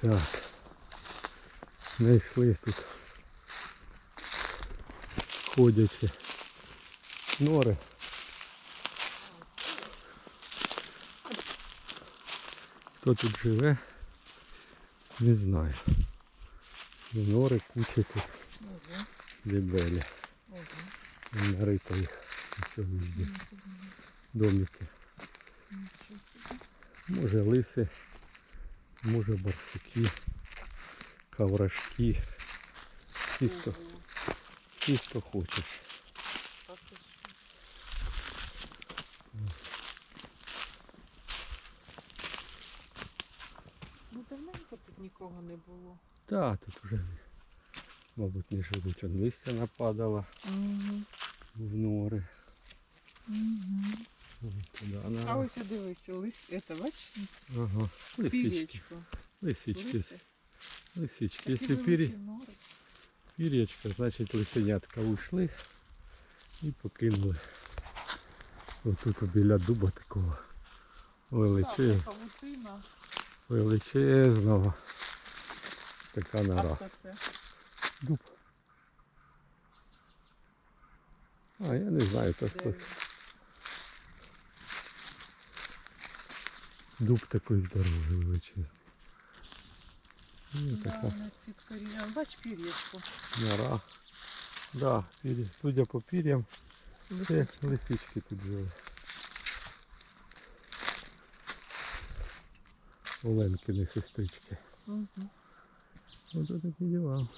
Так. Знайшли тут ходячі нори. Хто тут живе, не знаю. Нори куча тут дебелі. ого. Нарито їх. Домики. Може лиси, може барсуки, каврашки. І хто, Ого. і хто хоче. Що? Ну давненько тут нікого не було. Так, тут вже, мабуть, не живуть. Он листя нападало Угу. в нори. Угу. А ось дивися, лис, это, бачиш, Ага. Лисички. Лисички. Лисички. Якщо пірі... пір'ячка, значить лисенятка ушли і покинули. Отут біля дуба такого величезного. Величезного. Така А нора. Дуб. А, я не знаю, це Де хтось. Дуб такий здоровий величезний. Ну, Да, така. Бач пір'ячко. нора. Да, пір'я. Судя по пір'ям, це лисички тут жили. Оленкини сестрички. Угу. Ось такі діла.